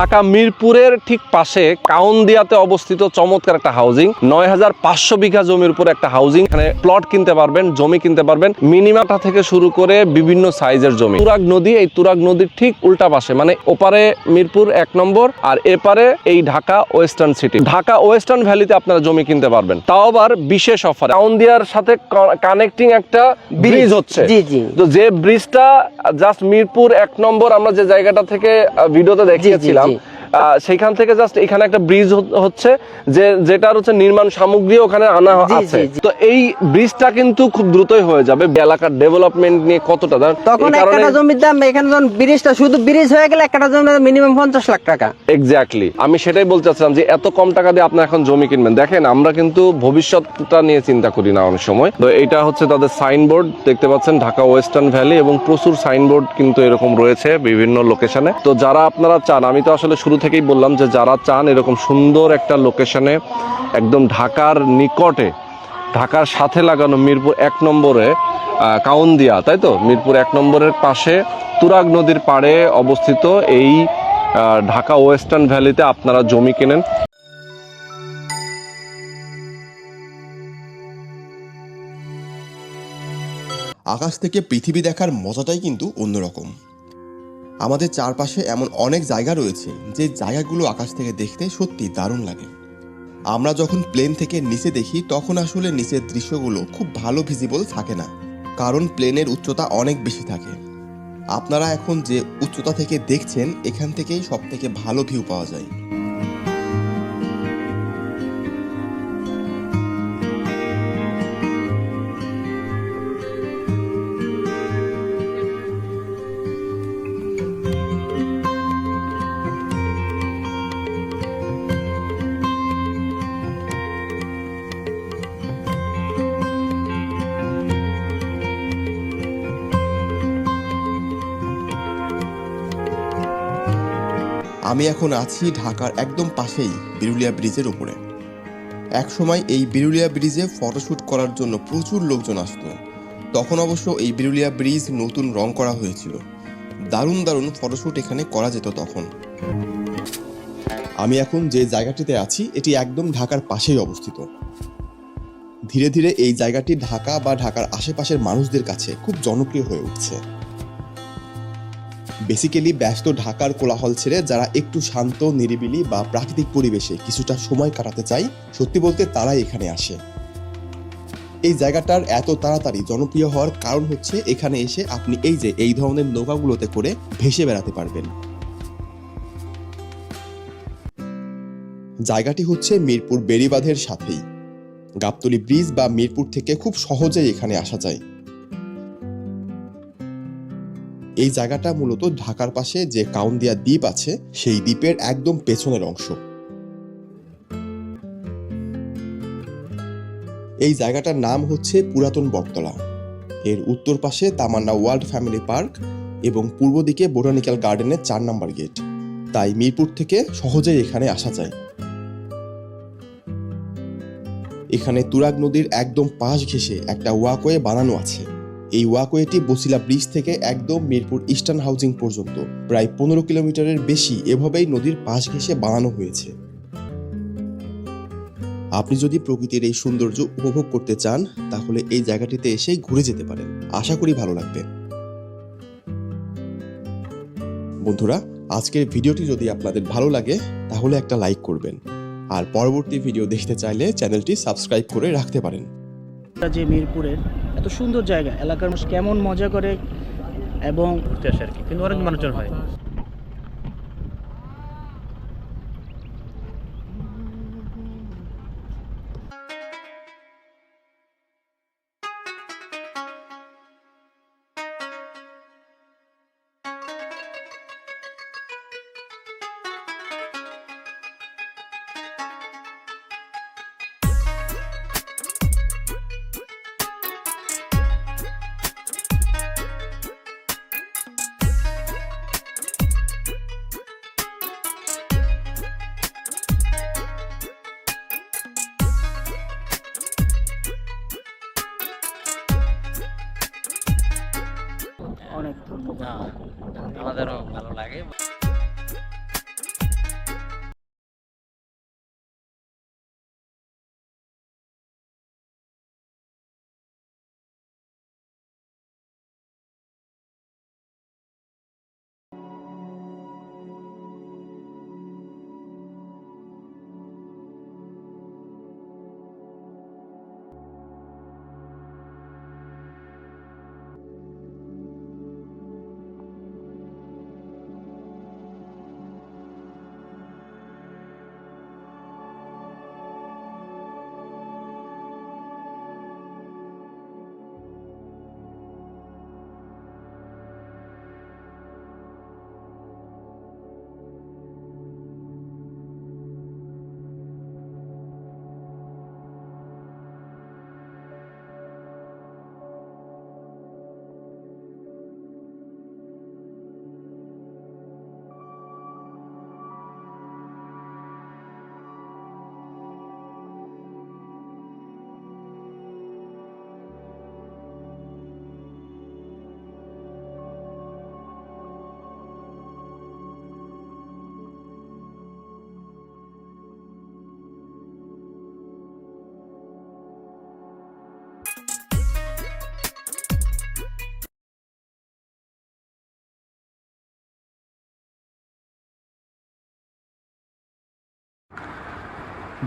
ঢাকা মিরপুরের ঠিক পাশে কাউন্দিয়াতে অবস্থিত চমৎকার একটা হাউজিং নয় হাজার পাঁচশো বিঘা জমির উপর একটা হাউজিং এখানে প্লট কিনতে পারবেন জমি কিনতে পারবেন। মিনিমাটা থেকে শুরু করে বিভিন্ন সাইজের জমি। তুরাগ নদী এই তুরাগ নদীর ঠিক উল্টা পাশে মানে ওপারে মিরপুর এক নম্বর আর এপারে এই Dhaka western city. Dhaka western ভ্যালিতে আপনারা জমি কিনতে পারবেন। তাও আবার বিশেষ অফার কাউন্দিয়ার সাথে কানেক্টিং একটা ব্রিজ হচ্ছে। তো যে ব্রিজটা জাস্ট মিরপুর এক নম্বর আমরা যে জায়গাটা থেকে ভিডিওতে দেখিয়েছিলাম সেইখান থেকে জাস্ট এখানে একটা ব্রিজ হচ্ছে যে যেটার হচ্ছে নির্মাণ সামগ্রী ওখানে আনা আছে। তো এই ব্রিজটা কিন্তু খুব দ্রুতই হয়ে যাবে। এলাকার ডেভেলপমেন্ট নিয়ে কতটা? তখন একটা জমির দাম এখানে যখন ব্রিজটা শুধু ব্রিজ হয়ে গেলে একটা জমির মিনিমাম পঞ্চাশ লাখ টাকা। এক্স্যাক্টলি আমি সেটাই বলতে চাচ্ছিলাম যে এত কম টাকা দিয়ে আপনি এখন জমি কিনবেন। দেখেন আমরা কিন্তু ভবিষ্যৎটা নিয়ে চিন্তা করি না অনেক সময়। তো এটা হচ্ছে তাদের সাইনবোর্ড দেখতে পাচ্ছেন ঢাকা ওয়েস্টার্ন ভ্যালি এবং প্রচুর সাইনবোর্ড কিন্তু এরকম রয়েছে বিভিন্ন লোকেশনে তো যারা আপনারা চান আমি তো আসলে শুরু থেকেই বললাম যে যারা চান এরকম সুন্দর একটা লোকেশনে একদম ঢাকার নিকটে, ঢাকার সাথে লাগানো মিরপুর এক নম্বরে কাউন্দিয়া, তাই তো? মিরপুর এক নম্বরের পাশে তুরাগ নদীর পাড়ে অবস্থিত এই ঢাকা ওয়েস্টার্ন ভ্যালিতে আপনারা জমি কেনেন। আকাশ থেকে পৃথিবী দেখার মজাটাই কিন্তু অন্যরকম। আমাদের চারপাশে এমন অনেক জায়গা রয়েছে যে জায়গাগুলো আকাশ থেকে দেখতে সত্যি দারুণ লাগে। আমরা যখন প্লেন থেকে নিচে দেখি, তখন আসলে নিচের দৃশ্যগুলো খুব ভালো ভিজিবল থাকে না, কারণ প্লেনের উচ্চতা অনেক বেশি থাকে। আপনারা এখন যে উচ্চতা থেকে দেখছেন, এখান থেকেই সব থেকে ভালো ভিউ পাওয়া যায়। আমি এখন আছি ঢাকার একদম পাশেই বিরুলিয়া ব্রিজের উপরে। একসময় এই বিরুলিয়া ব্রিজে ফটোশ্যুট করার জন্য প্রচুর লোকজন আসতো। তখন অবশ্য এই বিরুলিয়া ব্রিজ নতুন রং করা হয়েছিল। দারুণ দারুণ ফটোশ্যুট এখানে করা যেত তখন। আমি এখন যে জায়গাটিতে আছি, এটি একদম ঢাকার পাশেই অবস্থিত। ধীরে ধীরে এই জায়গাটি ঢাকা বা ঢাকার আশেপাশের মানুষদের কাছে খুব জনপ্রিয় হয়ে উঠছে। বেসিক্যালি ব্যস্ত ঢাকার কোলাহল ছেড়ে যারা একটু শান্ত, নিরিবিলি বা প্রাকৃতিক পরিবেশে কিছুটা সময় কাটাতে চায়, সত্যি বলতে তারাই এখানে আসে। এই জায়গাটার এত তাড়াতাড়ি জনপ্রিয় হওয়ার কারণ হচ্ছে এখানে এসে আপনি এই যে, এই ধরনের নৌকাগুলোতে করে ভেসে বেড়াতে পারবেন। জায়গাটি হচ্ছে মিরপুর বেড়িবাঁধের সাথেই। গাবতলি ব্রিজ বা মিরপুর থেকে খুব সহজেই এখানে আসা যায়। এই জায়গাটা মূলত ঢাকার পাশে যে কাউন্দিয়া দ্বীপ আছে, সেই দ্বীপের একদম পেছনের অংশ। এই জায়গাটার নাম হচ্ছে পুরাতন বটতলা। এর উত্তর পাশে তামান্না ওয়ার্ল্ড ফ্যামিলি পার্ক এবং পূর্ব দিকে বোটানিক্যাল গার্ডেনের চার নাম্বার গেট। তাই মিরপুর থেকে সহজেই এখানে আসা যায়। এখানে তুরাগ নদীর একদম পাশ ঘেঁষে একটা ওয়াকওয়ে বানানো আছে। এই ওয়াকওয়েটি বসিলা ব্রিজ থেকে একদম মিরপুর ইস্টার্ন হাউজিং পর্যন্ত। প্রায় পনেরো কিলোমিটারের বেশি এভাবেই নদীর পাশ ঘেঁষে বানানো হয়েছে। আপনি যদি প্রকৃতির এই সৌন্দর্য উপভোগ করতে চান, তাহলে এই জায়গাটিতে এসেই ঘুরে যেতে পারেন। আশা করি ভালো লাগবে। বন্ধুরা, আজকের ভিডিওটি যদি আপনাদের ভালো লাগে, তাহলে একটা লাইক করবেন। আর পরবর্তী ভিডিও দেখতে চাইলে চ্যানেলটি সাবস্ক্রাইব করে রাখতে পারেন। যে মিরপুরের এত সুন্দর জায়গা, এলাকার মানুষ কেমন মজা করে এবং আর কি। কিন্তু অনেক মানুষজন হয়। ভালো লাগে।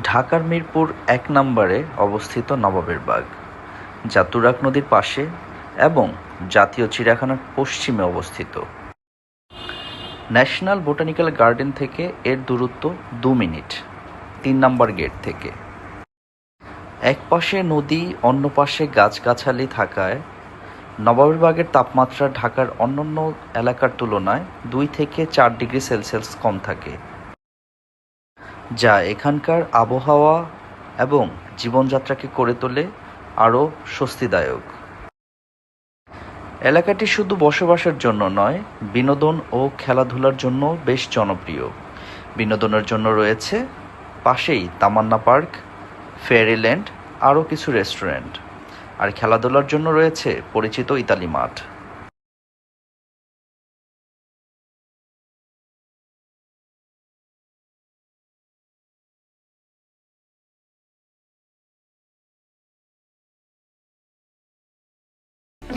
ঢাকার মিরপুর এক নম্বরে অবস্থিত নবাবের বাগ যা তুরাগ নদীর পাশে এবং জাতীয় চিড়িয়াখানার পশ্চিমে অবস্থিত। ন্যাশনাল বোটানিক্যাল গার্ডেন থেকে এর দূরত্ব দু মিনিট, তিন নম্বর গেট থেকে। এক পাশে নদী, অন্য পাশে গাছগাছালি থাকায় নবাবের বাগের তাপমাত্রা ঢাকার অন্যান্য এলাকার তুলনায় দুই থেকে চার ডিগ্রি সেলসিয়াস কম থাকে। যা এখানকার আবহাওয়া এবং জীবনযাত্রাকে করে তোলে আরও স্বস্তিদায়ক। এলাকাটি শুধু বসবাসের জন্য নয়, বিনোদন ও খেলাধুলার জন্য বেশ জনপ্রিয়। বিনোদনের জন্য রয়েছে পাশেই তামান্না পার্ক ফেয়ারিল্যান্ড আরও কিছু রেস্টুরেন্ট। আর খেলাধুলার জন্য রয়েছে পরিচিত ইতালি মাঠ।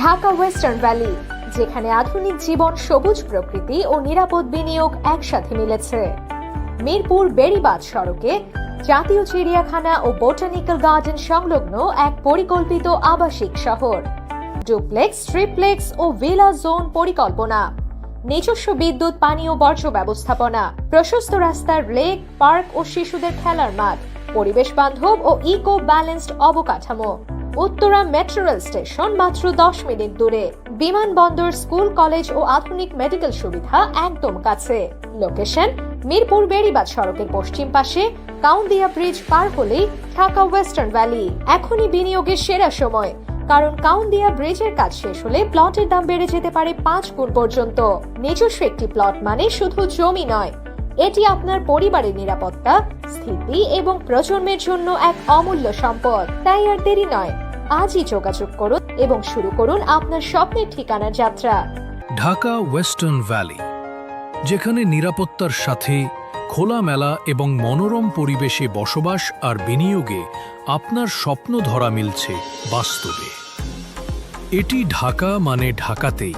ঢাকা ওয়েস্টার্ন ভ্যালি, যেখানে আধুনিক জীবন, সবুজ প্রকৃতি ও নিরাপদ বিনিয়োগ একসাথে মিলেছে। মিরপুর বেড়িবাঁধ সড়কে জাতীয় চিড়িয়াখানা ও বোটানিক্যাল গার্ডেন সংলগ্ন এক পরিকল্পিত আবাসিক শহর। ডুপ্লেক্স, ট্রিপ্লেক্স ও ভিলা জোন পরিকল্পনা, নিজস্ব বিদ্যুৎ, পানি ও বর্জ্য ব্যবস্থাপনা, প্রশস্ত রাস্তার লেক, পার্ক ও শিশুদের খেলার মাঠ, পরিবেশ বান্ধব ও ইকো ব্যালেন্সড অবকাঠামো। উত্তরা মেট্রো রেল স্টেশন মাত্র দশ মিনিট দূরে। বিমানবন্দর, স্কুল, কলেজ ও আধুনিক মেডিকেল সুবিধা একদম কাছে। লোকেশন মিরপুর বেড়িবাদ সড়কের পশ্চিম পাশে। কাউন্দিয়া ব্রিজ পার হলেই ঢাকা ওয়েস্টার্ন ভ্যালি। এখনই বিনিয়োগের সেরা সময়, কারণ কাউন্দিয়া ব্রিজের কাজ শেষ হলে প্লটের দাম বেড়ে যেতে পারে পাঁচ গুণ পর্যন্ত। নিজস্ব একটি প্লট মানে শুধু জমি নয়, এটি আপনার পরিবারের নিরাপত্তা, স্থিতি এবং প্রজন্মের জন্য এক অমূল্য সম্পদ। তাই আর দেরি নয় আজই যোগাযোগ করুন এবং শুরু করুন আপনার স্বপ্নের ঠিকানার যাত্রা। ঢাকা ওয়েস্টার্ন ভ্যালি, যেখানে নিরাপত্তার সাথে খোলামেলা এবং মনোরম পরিবেশে বসবাস আর বিনিয়োগে আপনার স্বপ্ন ধরা মিলছে বাস্তবে। এটি ঢাকা মানে ঢাকাতেই।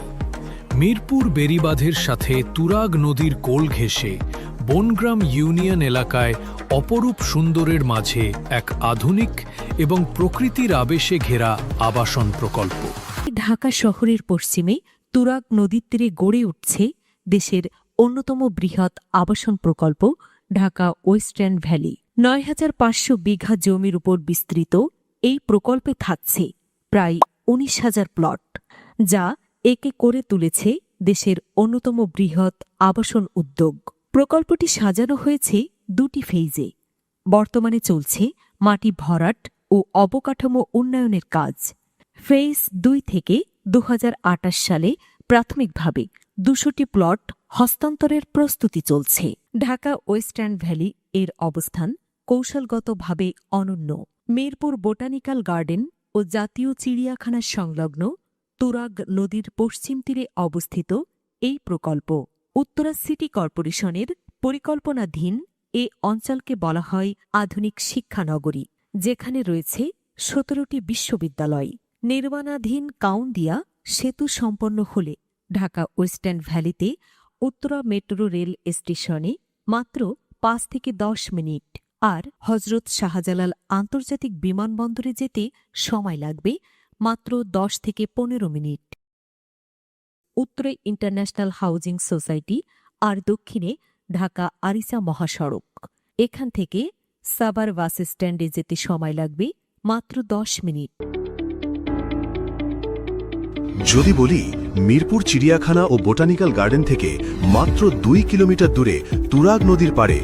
মিরপুর বেরিবাঁধের সাথে তুরাগ নদীর কোল ঘেঁষে বনগ্রাম ইউনিয়ন এলাকায় অপরূপ সুন্দরের মাঝে এক আধুনিক এবং প্রকৃতির আবেশে ঘেরা আবাসন প্রকল্প। ঢাকা শহরের পশ্চিমে তুরাগ নদীর তীরে গড়ে উঠছে দেশের অন্যতম বৃহৎ আবাসন প্রকল্প ঢাকা ওয়েস্টার্ন ভ্যালি। নয় হাজার পাঁচশো বিঘা জমির উপর বিস্তৃত এই প্রকল্পে থাকছে প্রায় উনিশ হাজার প্লট, যা একে করে তুলেছে দেশের অন্যতম বৃহৎ আবাসন উদ্যোগ। প্রকল্পটি সাজানো হয়েছে দুটি ফেইজে। বর্তমানে চলছে মাটি ভরাট ও অবকাঠামো উন্নয়নের কাজ। ফেজ দুই থেকে দু হাজার আটাশ সালে প্রাথমিকভাবে দুশোটি প্লট হস্তান্তরের প্রস্তুতি চলছে। ঢাকা ওয়েস্টার্ন ভ্যালি এর অবস্থান কৌশলগতভাবে অনন্য। মিরপুর বোটানিক্যাল গার্ডেন ও জাতীয় চিড়িয়াখানা সংলগ্ন তুরাগ নদীর পশ্চিম তীরে অবস্থিত এই প্রকল্প উত্তরা সিটি কর্পোরেশনের পরিকল্পনাধীন এ অঞ্চলকে বলা হয় আধুনিক শিক্ষানগরী। যেখানে রয়েছে সতেরোটি বিশ্ববিদ্যালয়। নির্মাণাধীন কাউন্দিয়া সেতু সম্পন্ন হলে ঢাকা ওয়েস্টার্ন ভ্যালিতে উত্তরা মেট্রো রেল স্টেশনে মাত্র পাঁচ থেকে দশ মিনিট আর হজরত শাহজালাল আন্তর্জাতিক বিমানবন্দরে যেতে সময় লাগবে মাত্র দশ থেকে পনেরো মিনিট। উত্তরে ইন্টারন্যাশনাল হাউজিং সোসাইটি আর দক্ষিণে ঢাকা আরিসা মহাসড়ক। এখান থেকে সাবার বাস স্ট্যান্ডে যেতে সময় লাগবে মাত্র দশ মিনিট। যদি বলি, মিরপুর, চিড়িয়াখানা ও বোটানিক্যাল গার্ডেন থেকে মাত্র দুই কিলোমিটার দূরে তুরাগ নদীর পাড়ে।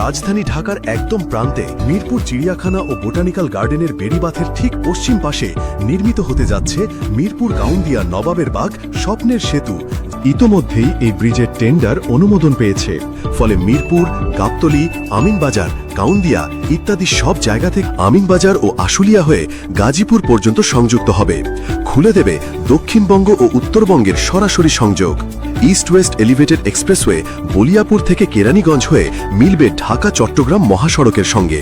রাজধানী ঢাকার একদম প্রান্তে মিরপুর, চিড়িয়াখানা ও বোটানিক্যাল গার্ডেনের বেড়িবাঁধের ঠিক পশ্চিম পাশে নির্মিত হতে যাচ্ছে মিরপুর গাউন্দিয়া নবাবের বাগ স্বপ্নের সেতু ইতোমধ্যেই এই ব্রিজের টেন্ডার অনুমোদন পেয়েছে। ফলে মিরপুর গাবতলী আমিনবাজার কাউন্দিয়া ইত্যাদি সব জায়গা থেকে আমিনবাজার ও আশুলিয়া হয়ে গাজীপুর পর্যন্ত সংযুক্ত হবে। খুলে দেবে দক্ষিণবঙ্গ ও উত্তরবঙ্গের সরাসরি সংযোগ। East west elevated expressway Baliapur থেকে কেরানীগঞ্জ হয়ে মিলবে ঢাকা, চট্টগ্রাম মহাসড়কের সঙ্গে।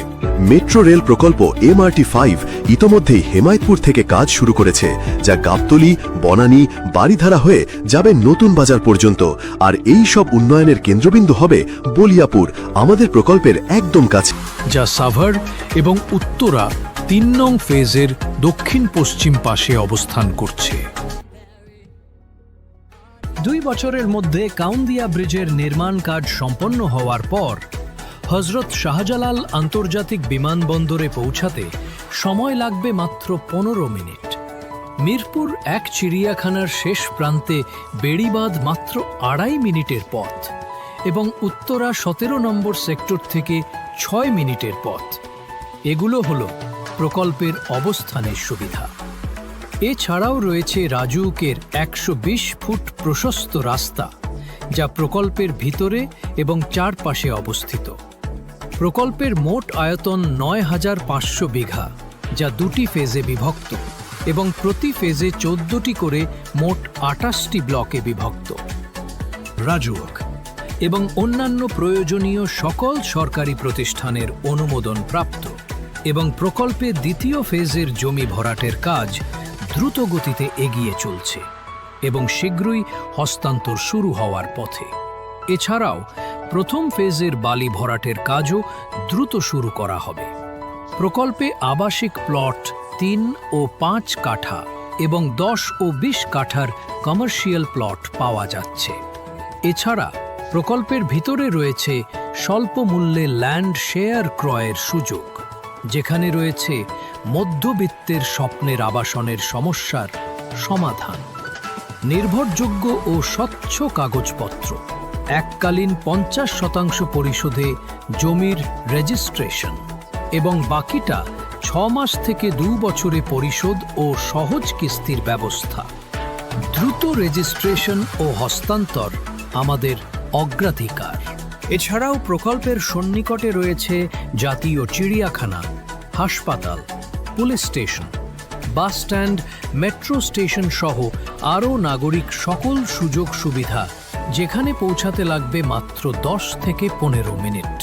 মেট্রো রেল প্রকল্প এমআরটি ফাইভ ইতোমধ্যেই হেমায়তপুর থেকে কাজ শুরু করেছে, যা গাবতলি, বনানী বাড়িধারা হয়ে যাবে নতুন বাজার পর্যন্ত। আর এই সব উন্নয়নের কেন্দ্রবিন্দু হবে বলিয়াপুর। আমাদের প্রকল্পের একদম কাছে। যা সাভার এবং উত্তরা তিন নং ফেজের দক্ষিণ পশ্চিম পাশে অবস্থান করছে। দুই বছরের মধ্যে কাউন্দিয়া ব্রিজের নির্মাণ কাজ সম্পন্ন হওয়ার পর, হজরত শাহজালাল আন্তর্জাতিক বিমানবন্দরে পৌঁছাতে সময় লাগবে মাত্র পনেরো মিনিট। মিরপুর এক চিড়িয়াখানার শেষ প্রান্তে বেড়িবাঁধ মাত্র আড়াই মিনিটের পথ এবং উত্তরা সতেরো নম্বর সেক্টর থেকে ছয় মিনিটের পথ। এগুলো হল প্রকল্পের অবস্থানের সুবিধা। এছাড়াও রয়েছে রাজুকের একশো ফুট প্রশস্ত রাস্তা, যা প্রকল্পের ভিতরে এবং চারপাশে অবস্থিত। প্রকল্পের মোট আয়তন নয় হাজার পাঁচশো বিঘা, যা দুটি ফেজে বিভক্ত এবং প্রতি ফেজে চোদ্দটি করে মোট আটাশটি ব্লকে বিভক্ত। রাজুক এবং অন্যান্য প্রয়োজনীয় সকল সরকারি প্রতিষ্ঠানের অনুমোদন প্রাপ্ত এবং প্রকল্পে দ্বিতীয় ফেজের জমি ভরাটের কাজ দ্রুত গতিতে এগিয়ে চলছে এবং শীঘ্রই হস্তান্তর শুরু হওয়ার পথে। এছাড়াও প্রথম ফেজের বালি ভরাটের কাজও দ্রুত শুরু করা হবে। প্রকল্পে আবাসিক প্লট তিন ও পাঁচ কাঠা এবং দশ ও বিশ কাঠার কমার্শিয়াল প্লট পাওয়া যাচ্ছে। এছাড়া প্রকল্পের ভিতরে রয়েছে স্বল্প মূল্যে ল্যান্ড শেয়ার ক্রয়ের সুযোগ, যেখানে রয়েছে মধ্যবিত্তের স্বপ্নের আবাসনের সমস্যার সমাধান, নির্ভরযোগ্য ও স্বচ্ছ কাগজপত্র, এককালীন পঞ্চাশ শতাংশ পরিশোধে জমির রেজিস্ট্রেশন এবং বাকিটা ছ মাস থেকে দু বছরে পরিশোধ ও সহজ কিস্তির ব্যবস্থা। দ্রুত রেজিস্ট্রেশন ও হস্তান্তর আমাদের অগ্রাধিকার। এছাড়াও প্রকল্পের সন্নিকটে রয়েছে জাতীয় চিড়িয়াখানা, হাসপাতাল, police station, bus stand, metro station সহ আরও নাগরিক সকল সুযোগ সুবিধা যেখানে পৌঁছাতে লাগবে মাত্র দশ থেকে পনেরো মিনিট।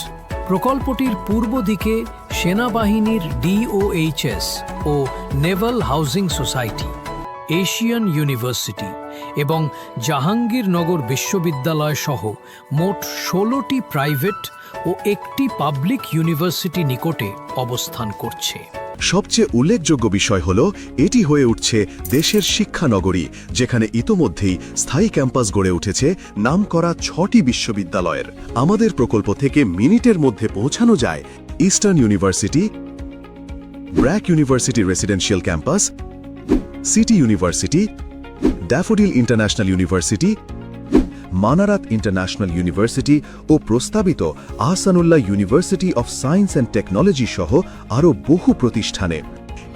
প্রকল্পটির পূর্ব দিকে সেনাবাহিনীর ডিওএইচএস ও naval housing society, Asian university. এবং জাহাঙ্গীরনগর বিশ্ববিদ্যালয় সহ মোট ষোলোটি প্রাইভেট ও একটি পাবলিক ইউনিভার্সিটি নিকটে অবস্থান করছে। সবচেয়ে উল্লেখযোগ্য বিষয় হল, এটি হয়ে উঠছে দেশের শিক্ষানগরী, যেখানে ইতোমধ্যেই স্থায়ী ক্যাম্পাস গড়ে উঠেছে নামকরা ছটি বিশ্ববিদ্যালয়ের। আমাদের প্রকল্প থেকে মিনিটের মধ্যে পৌঁছানো যায় Eastern University, BRAC University residential campus, City University Daffodil International University, Manarat International University ও প্রস্তাবিত Ahsanullah University of Science and Technology সহ আরও বহু প্রতিষ্ঠানে।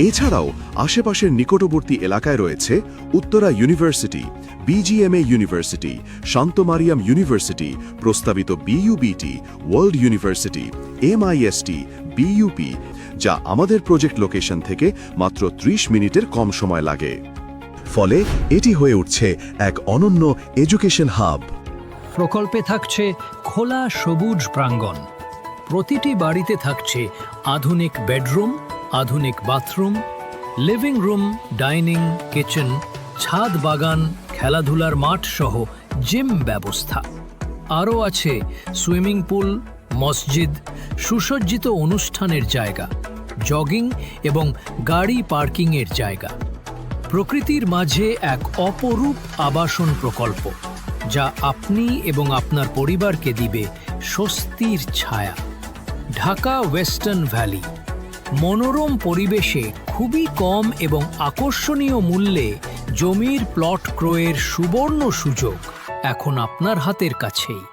এছাড়াও আশেপাশের নিকটবর্তী এলাকায় রয়েছে Uttara University, BGMEA University Shanto Mariam University, প্রস্তাবিত BUBT, World University, MIST, BUP, যা আমাদের প্রজেক্ট লোকেশন থেকে মাত্র ত্রিশ মিনিটের কম সময় লাগে। ফলে এটি হয়ে উঠছে এক অনন্য এডুকেশন হাব। প্রকল্পে থাকছে খোলা সবুজ প্রাঙ্গণ। প্রতিটি বাড়িতে থাকছে আধুনিক বেডরুম, আধুনিক bathroom, living room, dining, kitchen, ছাদ বাগান, খেলাধুলার মাঠ সহ জিম ব্যবস্থা। আরও আছে সুইমিং পুল, মসজিদ, সুসজ্জিত অনুষ্ঠানের জায়গা, জগিং এবং গাড়ি পার্কিংয়ের জায়গা। প্রকৃতির মাঝে এক অপরূপ আবাসন প্রকল্প, যা আপনি এবং আপনার পরিবারকে দিবে স্বস্তির ছায়া। ঢাকা ওয়েস্টার্ন ভ্যালি, মনোরম পরিবেশে খুবই কম এবং আকর্ষণীয় মূল্যে জমির প্লট ক্রয়ের সুবর্ণ সুযোগ এখন আপনার হাতের কাছেই।